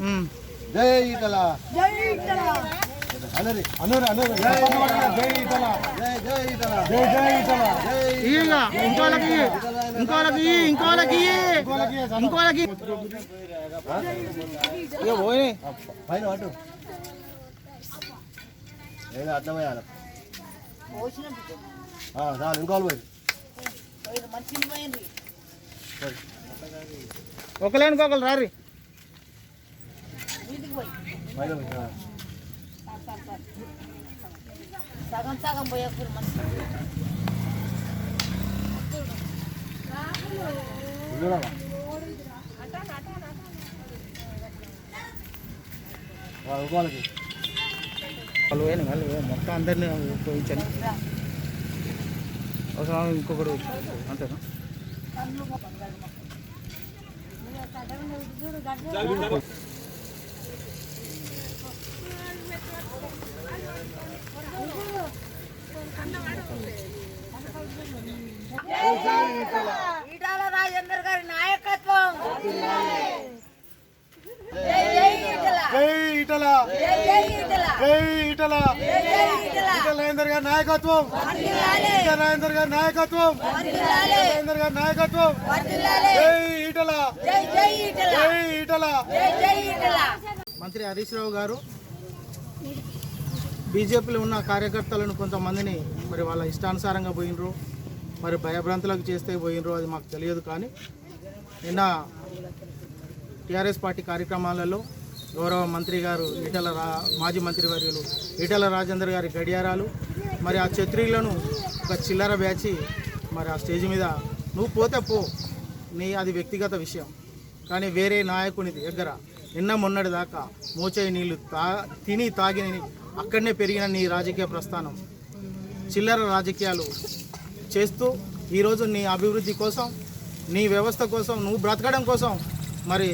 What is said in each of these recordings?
ఉమ్. జై ఈటల అనరి అనరు అనరు జై జై జై జై ఈటల జై జై ఈటల జై ఇయ్యి ఇక ఇంకోళ్ళకి ఇయ్యి. ఇంకోళ్ళకి ఇయ్యి, పోయి పైన అటు ఏదో అర్థమయ్యాలి చాలు ఇంకోళ్ళు పోయి మంచి పోయింది ఒకలేనికి ఒకరు రారి. సగం సగం పోయే వాళ్ళు పోయిన. వాళ్ళు మొత్తం అందరినీ పోయించండి. అవసరం ఇంకొకటి అంతేనా? ఈటాల రాజేందర్ గారి నాయకత్వం జై జై ఈటల జై ఈటల జై ఈటల గారి నాయకత్వం. ఈటల గారి నాయకత్వం. వర్ధిల్లాలి గారి నాయకత్వం. జై ఈటల జై ఈటల మంత్రి హరీష్ రావు గారు బీజేపీలో ఉన్న కార్యకర్తలను కొంతమందిని మరి వాళ్ళ ఇష్టానుసారంగా పోయినరు. మరి భయభ్రాంతులకు చేస్తే పోయినరు అది మాకు తెలియదు కానీ నిన్న టీఆర్ఎస్ పార్టీ కార్యక్రమాలలో గౌరవ మంత్రి గారు ఈటల రా మాజీ మంత్రి వర్యులు ఈటల రాజేందర్ గారి గడియారాలు మరి ఆ ఛత్రియులను ఒక చిల్లర బ్యాచి మరి ఆ స్టేజ్ మీద నువ్వు పోతే పో. నీ అది వ్యక్తిగత విషయం. కానీ వేరే నాయకుని దగ్గర నిన్న మొన్నటి దాకా మోచేయి నీళ్ళు తా తిని తాగి అక్కడనే పెరిగిన నీ రాజకీయ ప్రస్థానం. చిల్లర రాజకీయాలు చేస్తూ ఈరోజు నీ అభివృద్ధి కోసం నీ వ్యవస్థ కోసం నువ్వు బ్రతకడం కోసం మరి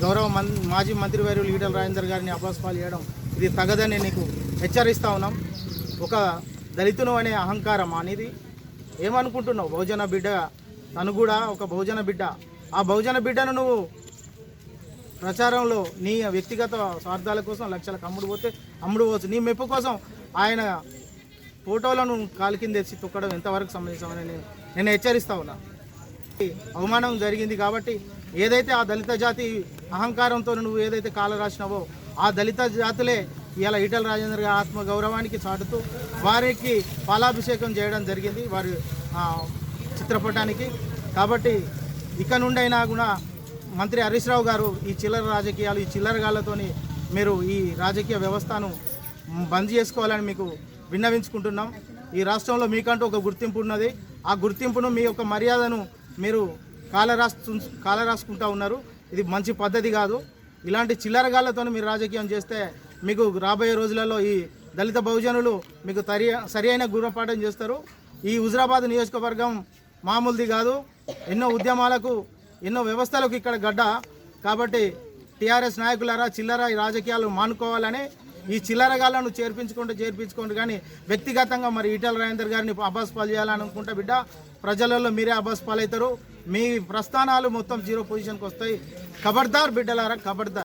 గౌరవ మాజీ మంత్రి వర్యులు ఈటల రాజేందర్ గారిని అపాస్పాలు చేయడం ఇది తగదని నీకు హెచ్చరిస్తా ఉన్నాం. ఒక దళితును అనే అహంకారం అనేది ఏమనుకుంటున్నావు? బహుజన బిడ్డ తను కూడా ఒక బహుజన బిడ్డ. ఆ బహుజన బిడ్డను నువ్వు ప్రచారంలో నీ వ్యక్తిగత స్వార్థాల కోసం లక్షలకు అమ్ముడు పోతే అమ్ముడు పోవచ్చు. నీ మెప్పు కోసం ఆయన ఫోటోలను కాలు కింద తెచ్చి తొక్కడం ఎంతవరకు సంబంధించామని నేను నేను హెచ్చరిస్తా ఉన్నా. అవమానం జరిగింది కాబట్టి ఏదైతే ఆ దళిత జాతి అహంకారంతో నువ్వు ఏదైతే కాల రాసినావో ఆ దళిత జాతులే ఇలా ఈటల రాజేంద్ర గారి ఆత్మ గౌరవానికి చాటుతూ వారికి పాలాభిషేకం చేయడం జరిగింది వారి చిత్రపటానికి. కాబట్టి ఇక నుండైనా కూడా మంత్రి హరీష్ రావు గారు ఈ చిల్లర రాజకీయాలు ఈ చిల్లరగాళ్ళతోని మీరు ఈ రాజకీయ వ్యవస్థను బంద్ చేసుకోవాలని మీకు విన్నవించుకుంటున్నాం. ఈ రాష్ట్రంలో మీకంటూ ఒక గుర్తింపు ఉన్నది. ఆ గుర్తింపును మీ యొక్క మర్యాదను మీరు కాలరాసు కాలరాసుకుంటా ఉన్నారు. ఇది మంచి పద్ధతి కాదు. ఇలాంటి చిల్లరగాళ్ళతో మీరు రాజకీయం చేస్తే మీకు రాబోయే రోజులలో ఈ దళిత బహుజనులు మీకు తరి సరి అయిన గుణపాఠం చేస్తారు. ఈ హుజరాబాద్ నియోజకవర్గం మామూలుది కాదు. ఎన్నో ఉద్యమాలకు ఎన్నో వ్యవస్థలకు ఇక్కడ గడ్డ. కాబట్టి టీఆర్ఎస్ నాయకులారా చిల్లర ఈ రాజకీయాలు మానుకోవాలని ఈ చిల్లరగాళ్ళను చేర్పించుకుంటూ చేర్పించుకోండి. కానీ వ్యక్తిగతంగా మరి ఈటల రాజేందర్ గారిని అబాస్ పాలు బిడ్డ ప్రజలలో మీరే అభాస్పాలు పాలవుతారు. మీ ప్రస్థానాలు మొత్తం జీరో పొజిషన్కి వస్తాయి. ఖబర్దార్ బిడ్డలారా ఖబర్దార్